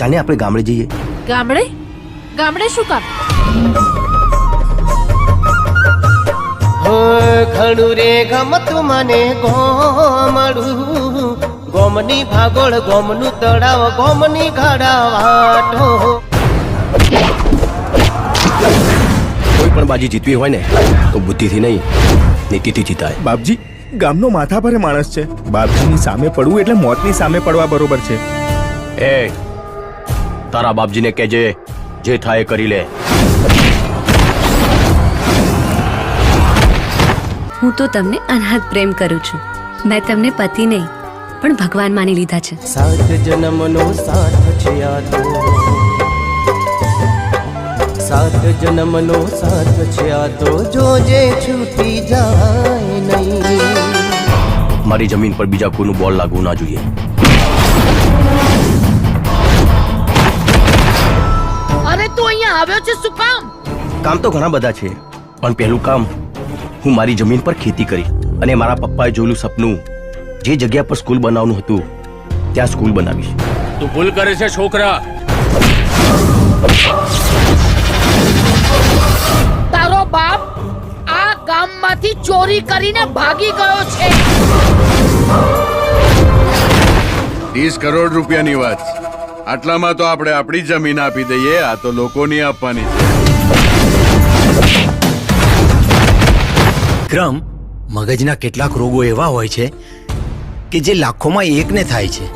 ચાલે આપણે ગામડે જઈએ? ગામડે? ગામડે શું કામ? ઘણું રે ગમતું મને ગોમડું. ગોમની ભાગોળ ગોમનું તળાવ ગોમની ઘડા વાટો. કોઈ પણ બાજી જીતવી હોય ને તો બુદ્ધિથી નહીં નીતિથી જીતાય. બાપજી ગામનો માથા ભારે માણસ છે. બાપજીની સામે પડવું એટલે મોતની સામે પડવા બરોબર છે. એ તારા બાપજીને કહેજે જે થાય એ કરી લે. હું તો તમને અનાથ પ્રેમ કરું છું. મેં તમને પતિ નહીં પણ ભગવાન માની લીધા છે. સાત જન્મનો સાથ છે આ તો. સાત જન્મનો સાથ છે આ તો જોજે છૂટી જાય નહીં. મારી જમીન પર બીજા કોઈનું બોલ લાગવું ના જોઈએ. તું અહીંયા આવ્યો છે શું કામ? કામ તો ઘણા બધા છે પણ પહેલું કામ હું મારી જમીન પર ખેતી કરી અને મારા પપ્પાએ જોયેલું સપનું જે જગ્યા પર સ્કૂલ બનાવવાનું હતું ત્યાં સ્કૂલ બનાવીશ. તું ભૂલ કરે છે છોકરા. તારો બાપ આ ગામમાંથી ચોરી કરીને ભાગી ગયો છે. ત્રીસ કરોડ રૂપિયાની વાત. આટલામાં તો આપણે આપણી જમીન આપી દઈએ આ તો લોકોની આપવાની છે. વિક્રમ મગજના કેટલાક રોગો એવા હોય છે કે જે લાખોમાં એકને થાય છે.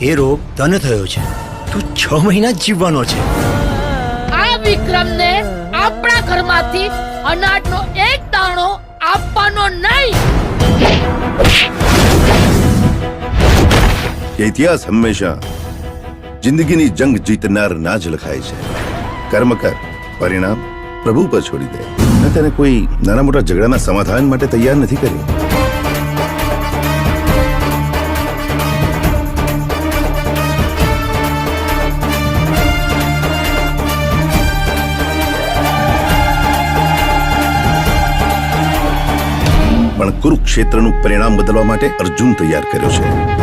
એ રોગ તને થયો છે. તું છ મહિના જીવવાનો છે. આ વિક્રમને આપણા ઘરમાંથી અનાજનો એક દાણો આપવાનો નહીં. ઇતિહાસ હંમેશા જિંદગીની જંગ જીતનાર ના જ લખાય છે. કર્મ કર, પરિણામ પ્રભુ પર છોડી દે. મેં તેને કોઈ નાના મોટા ઝઘડાના સમાધાન માટે તૈયાર નથી કરી. પણ કુરુક્ષેત્રનું પરિણામ બદલવા માટે અર્જુન તૈયાર કર્યો છે.